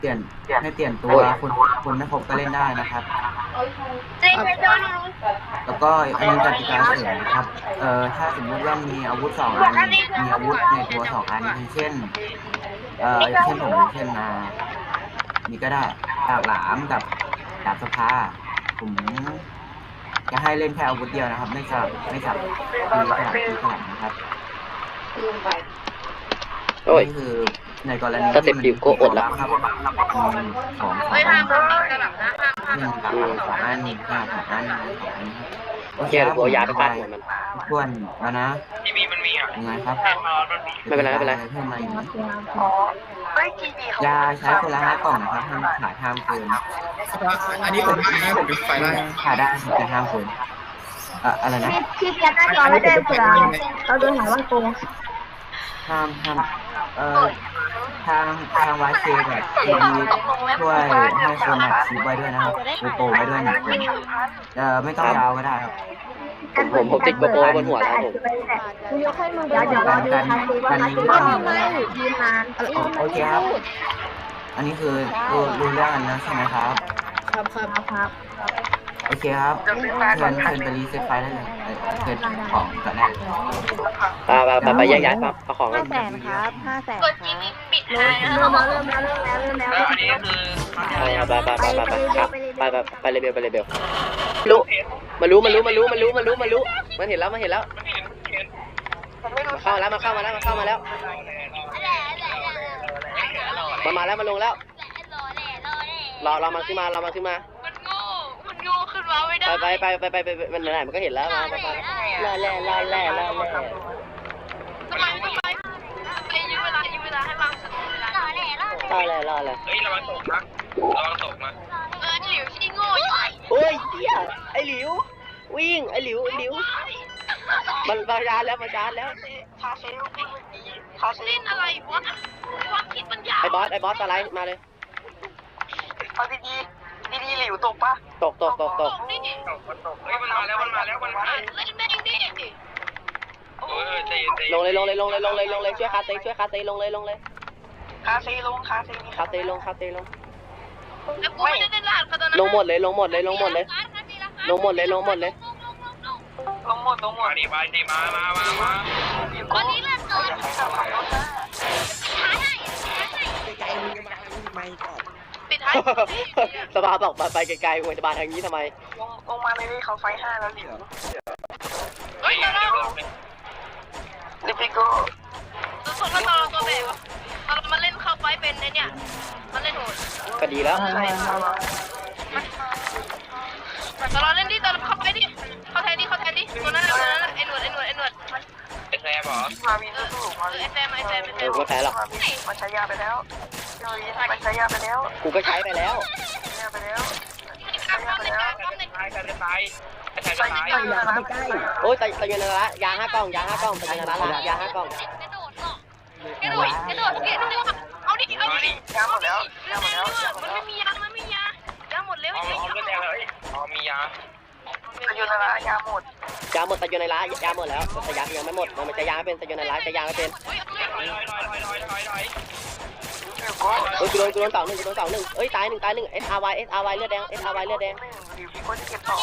เปลี่ยนให้เปลี่ยนตัวคุณคุณไม่ครบก็เล่นได้นะครับเจ๊ไปด้วยแล้วก็อันนี้กติกาเสริมนะครับ เอ่อถ้าสมมติว่ามีอาวุธสองอันมีอาวุธในตัวสองอันอย่างเช่น เอ่ออย่างเช่นผมอย่างเช่นมานี่ก็ได้ดาบหลามกับดาบสภาผมจะให้เล่นแค่อาวุธเดียวนะครับ ไม่สับไม่สับตีขนาดตีขนาดนะครับโอ้ยนี่คือ ในกรณีถ้าเต็มดิวก็อดละ ครับมีสองสองเฮ้ยอัห้านมโดนตีกระหล่ำนะห้ามห้ามหนึ่งสามสองอันหนึ่งห้าสองอันหนึ่งสองอันครับโอเคเกียคร์รับหัวยาไปฟาดหัวมัน ทวนแล้วนะที่มีมันมีอะยังไงครับไม่เป็นไรไม่เป็นไร เพิ่มมาอีกนิดอ๋อเฮ้ยจีบีเขายาใช้คนละห้ากล่องนะครับห้ามขาดห้ามเกินอันนี้ผมได้นะผมเป็นไฟไล่ขาดได้แต่ห้ามเกินเอ่ออะไรนะ พี่เพียรหน้าจอไม่ได้เผื่อเราโดนหาว่าโกง ห้ามห้ามเอ่อทางทางวายเคแบบดีช่วยให้คนอัดคลิปไว้ด้วยนะครับโกโปรไว้ด้วยหนึ่งคนเอ่อไม่ต้องยาวก็ได้ครับผมผมติดโกโปรบนหัวแล้วผมกูยกให้มึงเดี๋ยวเดี๋ยวรอดูทันทีว่าทันทีทำไมยืนนานโอเคครับ อันนี้คือรู้รู้เรื่องกันแล้วใช่ไหมครับ ครับครับครับ โอเคครับเชิญเชิญไปรีเซ็ตไฟล์ได้เลยเอ่อเชิญของก่อนได้ไปไปไปไปแยกย้ายครับเอาของกัห้านแสนครับห้าแสนกดจีบีปิดท้ายนะเริ่มแล้วเริ่มแล้วเริ่มแล้วเริ่มแล้วแล้วอันนี้คือไปไปไปไปไปไปครับไปไปไปเลยเบลไปเลยเบลรู้มารู้มารู้มารู้มารู้มารู้มารู้มันเห็นแล้วมันเห็นแล้วมันเห็นเห็นมาเข้ามาแล้วมาเข้ามาแล้วมาเข้ามาแล้วมันมาแล้วมาลงแล้วรอรอมันขึ้นมารอมันขึ้นมามันโง่มัน โง่ขึ้นมาไม่ได้ไปไปไปไปไปไปมันไหนมันก็เห็นแล้วมาไปไปรอแล่รอแล่รอแล่ทำไมทำไมไอ้ยืมเวลายืมเวลาให้วางสักเวลารอแล่รอแล่เฮ้ยระวังตกนะระวังตกนะเออหลิวที่โง่โอ้ยเหี้ยไอ้หลิว วิ่งไอ้หลิวไอ้หลิวมันมาชาร์จแล้วมาชาร์จแล้วคาเฟ่คาเล่นอะไรวะความคิดมันยาวไอ้บอสไอ้บอสสไลด์มาเลยเอาดีดี ดีดีหลิวตกปะตกตกตกตกนี่ตกมันตกเฮ้ยมันมาแล้วมันมาแล้วมันมาเล่นแม่งดิเออใจเย็นใจลเย็งนเลยลงเลยลงเลยลงเลยลงเลยช่วยคาเต้ช่วยคาเต้ลงเลยลงเลยคาเฟ่ลงคาเฟ่นี่คาเต้ลงคาเต้ลงแล้วกูไม่ได้เล่นลาดเขาตอนนั้นลงหมดเลยลงหมดเลยลงหมดเลยลงหมดเลยลงหมดเลยลงหมดลงหมมาดดิมาดิมามามามาวันนี้เล่นก่อนปิดท้าย สภาบอกไปไปไกลๆหัวจะบานทางนี้ทำไมลงลงมาเลยเขาไฟห้าแล้วหลิวเฮ้ยเดี๋เดี๋ยยววเดี๋ยวเราลิปิโก้ตัวส่วนมาตอนเราตัวแบบตอนมันเล่นเข้าไฟเป็นในเนี่ยมันเล่นโหดก็ดีแล้วตอนเราเล่นดิตอนเราเข้าไปดิเข้าแทนดิเข้าแทนดิตัวนั้นตัวนั้นไอ้หนวดไอ้หนวดไอ้หนวดไอ้แซมเหรอมาวินสู้มาไอ้แซมไอ้แซมไอ้แซเออมไม่แพ้หรอกมันใช้ยาไปแล้ว มันใช้ยาไปแล้วกูก็ใช้ไปแล้วใช้ยาไปแล้วตายกันจะตายไอ้แซมจะตายโอ้ยแต่แต่ยันละยาห้ากล่องยาห้ากล่องแต่ยันละละยาห้ากล่องกระโดดกระโดดกระโดดเอาดิเอาดิยาหมดแล้วยาหมดแล้วมันไม่มียามันไม่มียายาหมดแล้วเอาเอาเลือดแดงเลยเอามียาจะอยู่ในร้านยาหมดยาหมดแต่ยันละยาหมดแล้วแต่ยายังไม่หมดมันจะยาไม่เป็นแต่ยันละจะยาไม่เป็นถอยถอยถอยถอยถอย ถอยถอยโอ้ยกูโดนกูโดนเสาหนึ่งกูโดนเสาหนึ่งเอ้ยตายหนึ่งตายหนึ่ง S R Y S R Y เลือดแดง S R Y เลือดแดงคนเก็บต่อ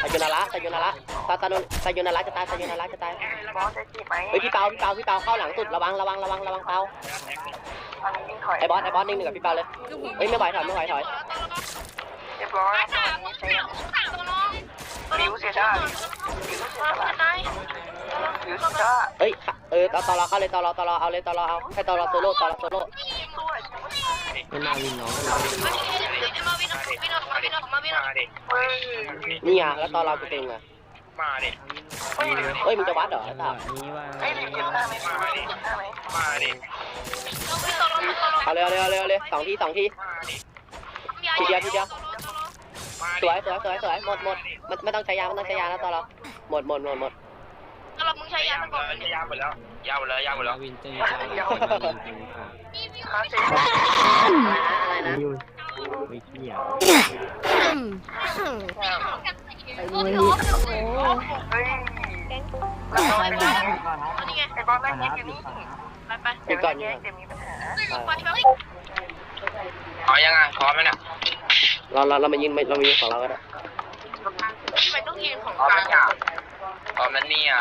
แต่ยันละแต่ยันละตาตาโดนแต่ยันละจะตายแต่ยันละจะตายบอสจะจีบไหมเฮ้ยพี่เปาพี่เปาพี่เปาเข้าหลังสุดระวังระวังระวังระวังเปาตอนนี้วิ่งถอยไอ้บอสไอ้บอสนิ่งหนึ่งกับพี่เปาเลยเฮ้ยไม่ไหวถอยไม่ไหวถอยเรียบร้อยริวเสียชาติริวเสียชาติริวเสียช เฮ้ยเออตอตอรอเข้าเลยตอรอตอรอเอาเลยตอรอเอาให้ตอรอโซโล่ตอรอโซโล่ไม่น่าวินน้องมาเฮ้ยนี่อะแล้วตอรอกูเต็งอะมาดิเฮ้ยมึงจะวัดเหรอไอ้สัสไอ้ริเก็บหน้าไหมเก็บหน้าไหมมาดิเอาเร็วเร็วเร็วเร็วสองทีสองทีมาดิสวยสวยสวยสวยหมดหมดไม่ไม่ต้องใช้ยาไม่ต้องใช้ยาแล้วตอรอหมดหมดหมดหมด เรามึงใช้ยาไปก่อนยาวหมดแล้ว ยาวหมดแล้ว ยาวหมดแล้ววินเตอร์คาเฟ่อะไรนะไม่เที่ยวเฮ้ยเราไปไหนนี่ไงไอ้บอลแม่งอยู่นี่ไปไปปิดก่อนแยกเดี๋ยวมีปัญหาอ่าไปไปพร้อมไหมเนี่ยเราเราเรามายิงเรามายิงของเราก็ได้ทำไมต้องยืนของพร้อมกไหมลางเนี่ย พร้อมแล้เนี่ย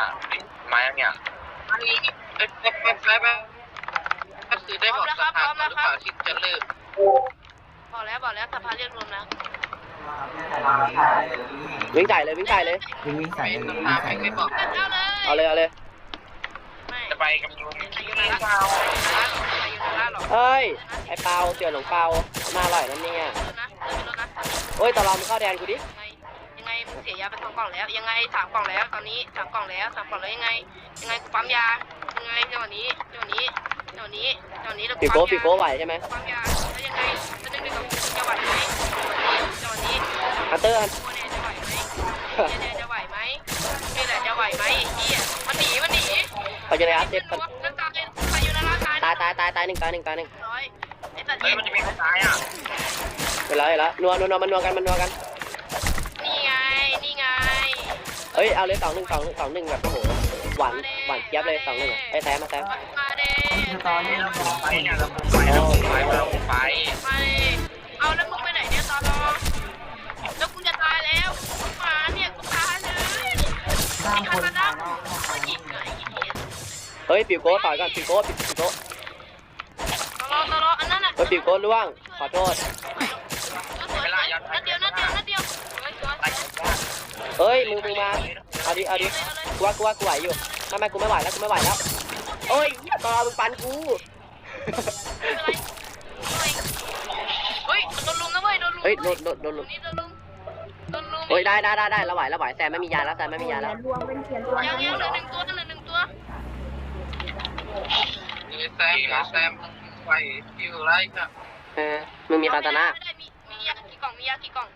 มายังเนี่ยอันนี้ไปไปไปไปไปก็คือได้บอกสถาหรือเปล่าที่จะเลิกบอกแล้วบอกแล้วสภาเรียกรวมแล้ววิ่งใส่เลยวิ่งใส่เลยวิ่งวิ่งใส่เลยวิ่งใส่ไม่เลยบอกเอาเลยเอาเลยจะไปกับลุงอายุนาระอาเฮ้ยไอเปาเสี่ยวหลงเปาน่าอร่อยนั่นเนี่ยเดินไปรถนะโอ้ยตอนเรามึงเข้าแดนกูดิาไปสองกล่องแล้ว ยังไงสามกล่องแล้วตอนนี้สามกล่องแล้วสามกล่องแล้วยังไง ยังไงกูปั๊มยายังไงเดี๋ยวนี้เดี๋ยวนี้เดี๋ยวนี้เดี๋ยวนี้เราปีโก้ปีโก้ไหวใช่ไหมปั๊มยาแล้วยังไงจะนึกถึงจะไหวไหมเดี๋ยวนี้ฮันเตอร์โมเนจะไหวไหมเนจะไหวไหมนี่แหละจะไหวไหมไอ้เหี้ยมันหนีมันหนีเขาจะได้อัพเดตกันนั่นตายตายอยู่ในร่างกายตายตายตายตายหนึ่งตายหนึ่งตายหนึ่งร้อยไอ้สัตว์เฮ้ยมันจะมีคนตายอะเวลาเวลานัวนัวนัวมันนัวกันมันนัวกันนี่ อ้ยเอาเลยสองหนึ่งสองหนึ่งสองหนึ่งแบบโอ้โหหวานหวานเจี๊ยบเลยสองหนึ่งอะไอ้แซมมาแซมมาเด้ตอนนี้เราไปเนี่ยเราไปเราไปเราไปมาเด้เอาแล้วมึงไปไหนเนี่ยตอนรอแล้วกูจะตายแล้วมาเนี่ยกูตายเลยสร้างคนคาตาดายนเฮ้ยปิวโก้ต่อยก่อนปิวโก้ปิวโก้ตลอตลออันนั้นอะเฮ้ยปิวโก้ล่วงขอโทษ นัดเดียวนัดเดียวนัดเดียวเฮ้ย ไปกันว่า เฮ้ยมึงมึงมาเอาดิเอาดิกูว่ากูว่ากูไหวอยู่ไม่ไม่กูไม่ไหวแล้วกูไม่ไหวแล้วโอ้ยตอนเรามึงปันกูเฮ้ยโดนลุมนะเว้ยโดนลุมเฮ้ยโดนโดนโดนโดนลุมโดนลุมโดนลุมเฮ้ยได้ได้ได้ได้เราไหวเราไหวแซมไม่มียาแล้วแซมไม่มียาแล้วยังยังเหลือหนึ่งตัวเหลือหนึ่งตัวแซมแซมไปอยู่ไรกันเออมึงมีคาตานะไม่ได้มีมียากี่กล่องมียากี่กล่อง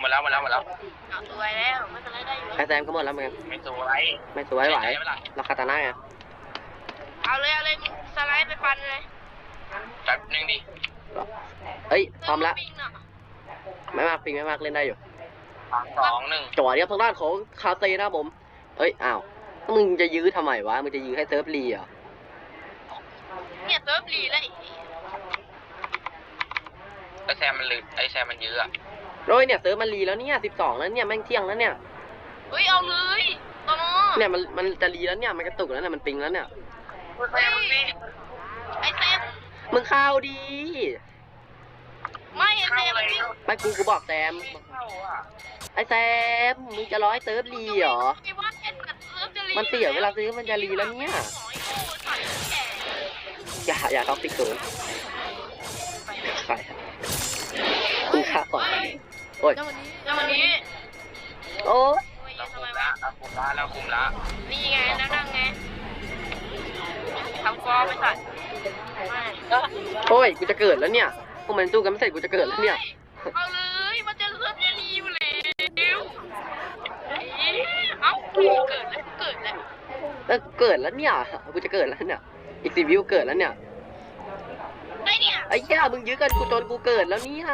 หมดแล้วหมดแล้วหมดแล้วเอาสวยแล้วไม่เป็นไรได้อยู่ไอแซมก็หมดแล้วมึงไม่สวยไม่สวยไหวเราคาตานะไงเอาเลยเอาเลยมึงสไลด์ไปฟันเลยแป๊บนึงดิเอ้ยพร้อมแล้วปิ้งน่ะไม่มากปิงไม่มากเล่นได้อยู่สองหนึ่งจังหวะนี้ครับทางด้านของคาเซนะครับผมเอ้ยอ้าวมึงจะยื้อทำไมวะมึงจะยื้อให้เซิร์ฟรีเหรอเนี่ยเซิร์ฟรีแล้วไอ้ไอแซมมันลึกไอแซมมันเยอะอะ โอ้ยเนี่ยเซิร์ฟมันรีแล้วเนี่ยสิบสองแล้วเนี่ยแม่งเที่ยงแล้วเนี่ยเฮ้ยเอาเลยตอนเนี่ยมันมันจะรีแล้วเนี่ยมันกระตุกแล้วเนี่ยมันปิงแล้วเนี่ยเฮ้ยไอ้เซมมึงเข้าดี ไม่ไอ้เซมมันวิ่งไม่กูกูบอกแซมเข้าอะไอแซมมึงจะร้อยเซิร์ฟรีเหรอไอ้ว่าไอ้สัตว์เซิร์ฟจะรีมันเสียเวลาซื้อมันจะรีแล้วเนี่ยอย่าอย่าท็อกซิกศูนย์ใส่คุณค่าก่อนโอ้ย แล้ววันนี้แล้ววันนี้โอ้ยโอ้ยเราทำคุไมมวะละเราคุมละเราคุมละนี่ไงแล้วนั่งไงทำฟอร์มไม่ใส่ไม่โอ้ย กูจะเกิดแล้วเนี่ย พวกมันสู้กันไม่เสร็จกูจะเกิดแล้วเนี่ย เอาเลยมันจะเลือดจะรีอยู่แล้วเอ้าเกิดแล้วเกิดแล้วแล้วเกิดแล้วเนี่ย กูจะเกิดแล้วเนี่ย อีกสิวิวเกิดแล้วเนี่ยไอ้เนี่ยไอ้ย่ามึงยื้อกันกูจนกูเกิดแล้วเนี่ย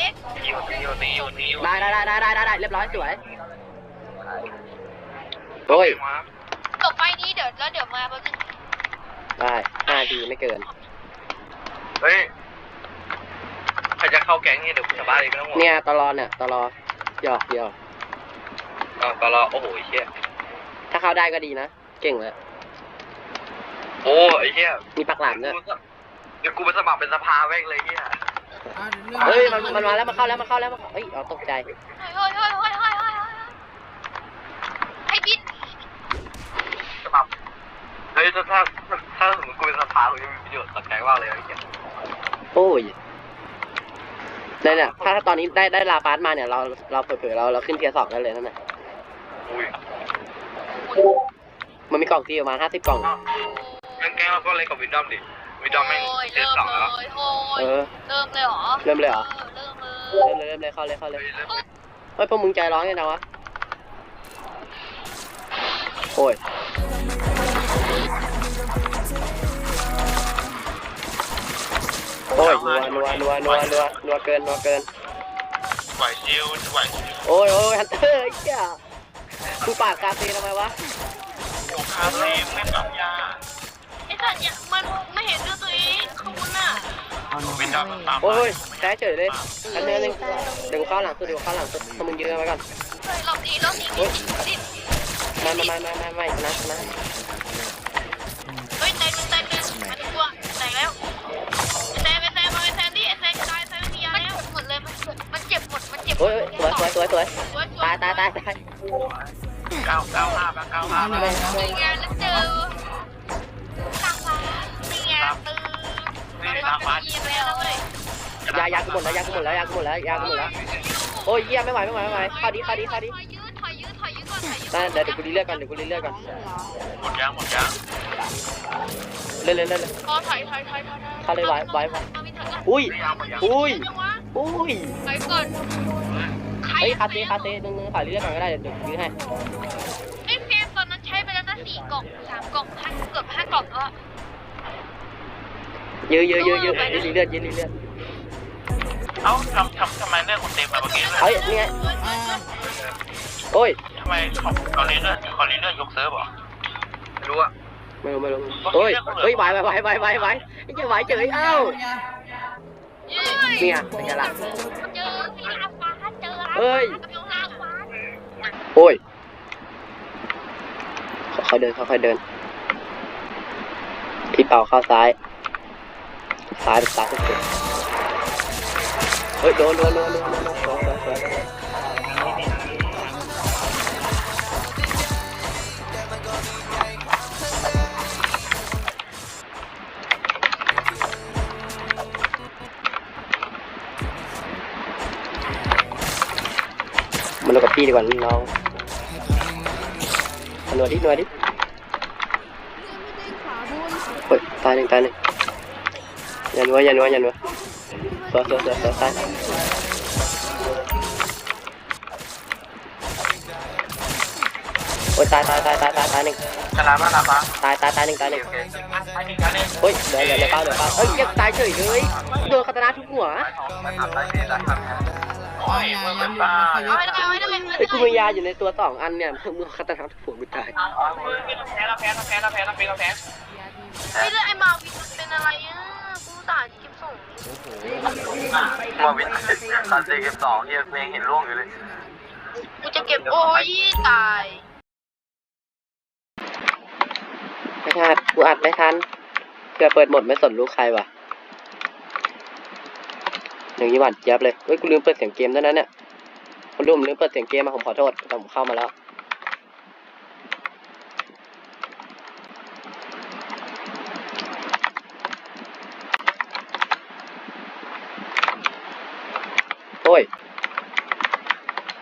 GTX ตีอยู่ตีอยู่ตีอยู่ตีอยู่ได้ได้ได้ได้ได้ได้เรียบร้อยสวยโอ้ยจบไปนี้เดี๋ยวแล้วเดี๋ยวมาแป๊บนึงได้ห้าทีไม่เกิน เฮ้ยใครจะเข้าแก๊งเนี่เดี๋ยวกูจะบ้าเลยไม่ต้องห่วงเนี่ยตลอดเนี่ยตลอดหยอกหยอกตลอดโอ้โหไอ้เชี่ยถ้าเข้าได้ก็ดีนะ เก่งเลยโอ้ไอ้เชี่ยมีปักหลามด้วยเดี๋ยวกูไปสมัครเป็นสภาแม่งเลยเนี่ย เฮ้ยมันมันมาแล้วมันเข้าแล้วมันเข้าแล้วมันเข้าเฮ้ยเอาตกใจเฮ้ยเฮ้ยเฮ้ยเฮ้ยเฮ้ยเฮ้ยไอ้บิดสมัครเฮ้ยถ้าถ้าถ้าสมมติกูเป็นสภากูจะมีประโยชน์ต่อแก๊งมากเลยไอ้เชี่ยโอ้ยเนี่ยเนี่ยถ้าถ้าตอนนี้ได้ได้ลาฟาสมาเนี่ยเราเราเผลอๆเราเราขึ้นเทียร์สองได้เลยนั่นน่ะอุ้ยมันมีกล่องทีประมาณห้าสิบกล่องแก๊งแก๊งเราก็เล่นกับวินดอมดิ วินดอมแม่งโอ้ยเจ็ดเริ่มสองเลแล้วยโอ้ยเออ เริ่มเลยเหรอเริ่มเลยเหรอ เริ่มเลยเริ่มเลยเริ่มเลยเข้าเลยเข้าเลยเฮ้ยเริ่มเฮ้ยพวกมึงใจร้อนยังไงวะโอ้ยโอ้ยนัวนัวนัวนัวนัวนัวเกินนัวเกิน ไหวชิวไหวชิวโอ้ยโอ้ยฮันเตอร์ไอ้เหี้ยกูปากกาเซทำไมวะโอ้คาเฟ่ไม่ปรับยา ไอ้สัตว์เนี่ยมันไม่เห็นด้วยตัวเอโอ้ยแพ้เฉยเลยอันนึงอันนึงเดี๋ยวกูเข้าหลังสุดเดี๋ยวกูเข้าหลังสุดพวกมึงยืนกันไว้ก่อนหลบดีหลบดีดิดไม่ไม่ไม่ไม่ไม่ไม่ชนะชนะเฮ้ยแตกมันแตกเลยมันตัวแตกแล้วแตกไปแตกมาไปแทนที่แตกตายแตกที่ยาแล้วหมดเลยมันเจ็บหมดมันเจ็บโอ้ยสวยสวยสวยสวยสวยตายตายตายตายเก้าเก้าห้าแบงค์เก้าห้าเลยมีงานแล้วเจอ นตาฟ้าเยี่ยมแล้วเลยยายากูหมดแล้วยากูหมดแล้วยากูหมดแล้วยากูหมดแล้วโอ้ยเยี่ยไม่ไหวไม่ไหวไม่ไหวเข้าดีเข้าดีเข้าดีถอยยืดถอยยืดถอยยืดก่อนถอยยืดนั่นเดี๋ยวเดี๋ยวกูรีเลือกก่อนเดี๋ยวกูรีเลือกก่อนหมดยังหมดยังเล่นเล่นเล่นพอถอยถอยถอยถอยเข้าเลยไว้ไว้ไว้เอามีถอยก่อนอุ้ยไม่ยังหมดยังอุ้ยจังวะอุ้ยถอยก่อนเฮ้ยคาเซ่คาเซ่นึงนึงขอรีเลือกก่อนก็ได้เดี๋ยวเดี๋ยวยื้อให้ไอ้เฟรมตอนนั้นใช้ไปแล้วนะสี่กล่องสามกล่องห้าเกือบห้ากล่องแล้ว ยื้อยื้อยื้อยื้อยื้อรีเลือดยื้อรีเลือดเอ้าทำทำทำไมเลือกคนเต็มมาเมื่อกี้เลยเฮ้ยนี่ไงโอ้ยทำไมเขาเขาเลือกเขาเลือกยกเซิร์ฟเหรอไม่รู้อะไม่รู้ไม่รู้โอ้ยเฮ้ยไหวไหวไหวไหวไหวไหวไอ้เจ้าไหวเฉยเอ้าเนี่ยเป็นไงล่ะเจอพี่ลาฟ้าเจอเฮ้ยกำลังลาฟ้าโอ้ยค่อยๆเดินค่อยๆเดินพี่เป่าเข้าซ้าย ตายตายทุกเฮ้ยโดนโดนโดนโดนโดนสองสององมันลงกับพี่ดีกว่าน้องหน่วยดิหน่วยดิเฮ้ยตายหนึ่งตายหนึ่ง อย่านัวอย่านัวอย่านัวสวยสวยสวยสวยตายโอ้ยตายตายตายตายตายตายหนึ่งชนะมากนะฟ้าตายตายตายหนึ่งตายหนึ่งโอเคไอ้นี่กันเลยเฮ้ยเดี๋ยวเดี๋ยวเดี๋ยวเป้าเดี๋ยวเป้าเฮ้ยยังตายเฉยเลยโดนคาตานาทุกหัวมันทำได้ดีนะครับโอ้ยมึงเป็นบ้าเอาไว้ได้ไว้ได้เฮ้ยกูมียาอยู่ในตัวสองอันเนี่ยมึงเอาคาตานาทุกหัวกูตายแพ้แล้วแพ้แล้วแพ้แล้วแพ้แล้วแพ้แล้วแพ้ไม่ได้ไอ้มาวินเป็นอะไรอะกู สาห์เก็บส่งว่าวินตอนเจ็บสองที่เพลงเห็นร่วงอยู่เลยกูจะเก็บโอ้ยตายไม่ทันกูอัดไม่ทันเผื่อเปิดหมดไม่สนลูกใครว่ะหนึ่งยี่หวัดเจี๊ยบเลยเฮ้ยกูลืมเปิดเสียงเกมด้วยนะเนี่ยคุณลุมลืมเปิดเสียงเกมมาผมขอโทษแต่ผมเข้ามาแล้ว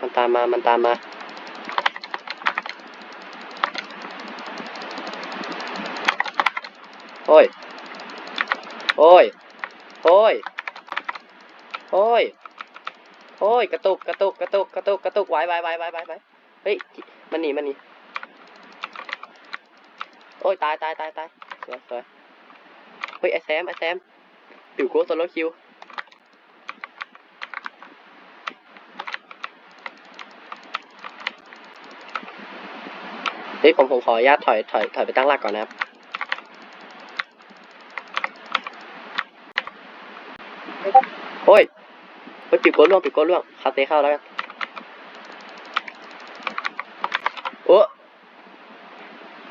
มันตามมา มันตามมา โอ้ย โอ้ย โอ้ย โอ้ย โอ้ย กระตุก กระตุก กระตุก กระตุก กระตุกไว้ไว้ไว้ไว้ไว้ไว้เฮ้ย มันหนี มันหนี โอ้ย ตายตายตายตายสวยสวยเฮ้ย ไอแซม ไอแซม ติวโก้โซโลคิว เฮ้ยผมผมขออนุญาตถอยถอยถอยไปตั้งหลักก่อนนะครับโอ้ยเฮ้ยปิดโก้ล่วงปิดโก้ล่วงคาเต้เข้าแล้วกันโอ้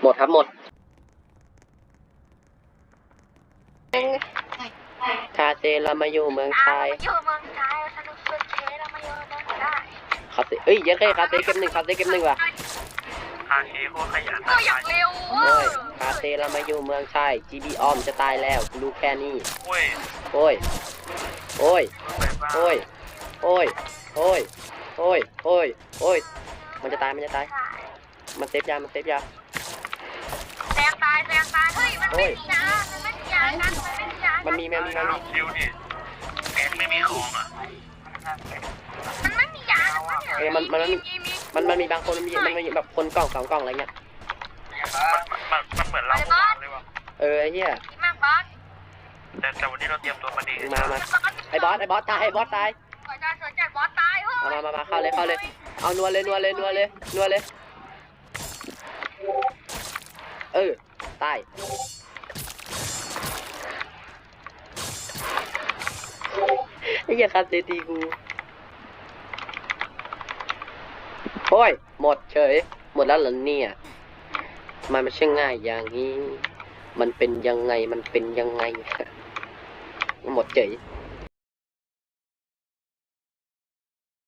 หมดครับหมดคาเต้เรามาอยู่เมืองไทยอยู่เมืองไทยสนุกสุดเทเรามาอยู่เมืองไทยคาเต้เอ้ยเยัดเลยคาเต้เก็บหนึ่งคาเต้เก็บหนึ่งว่ะฮา ชีโคตรขยันก็อยากเร็วโอ้ยคาเต้เรามาอยู่เมืองไทย GB ออมจะตายแล้วกูรู้แค่นี้โอ้ยโอ้ยโอ้ยโอ้ยโอ้ยโอ้ยโอ้ยโอ้ยโอ้ยมันจะตายมันจะตาย มันเซฟยามันเซฟยาแซงตายแซงตายเฮ้ยมันไม่มีนะมันไม่มียานะมันไม่มียามันมีมันมีมันมีคิวดิแกไม่มีของอะมันไม่มียาเออมันมันมัน มีมันมันมีบางคนมันมีมันมีแบบคนกล่องสองกล่องอะไรเงี้ย มันมันมันเหมือนเราเลยว่ะเออไอ้เหี้ยมากบอสแต่แต่วันนี้เราเตรียมตัวมาดีมามาไอ้บอสไอ้บอสตายไอ้บอสตายสวยจัดสวยจัดบอสตายเฮ้ยเอามามามาเข้าเลยเข้าเลย เอานัวเลยนัวเลยนัวเลยนัวเลย เออตายไอ้เหี้ยคาเซตีกู โอ้ย หมดเฉย หมดแล้วเหรอเนี่ยมันไม่ใช่ง่ายอย่างนี้ มันเป็นยังไง มันเป็นยังไง หมดเฉย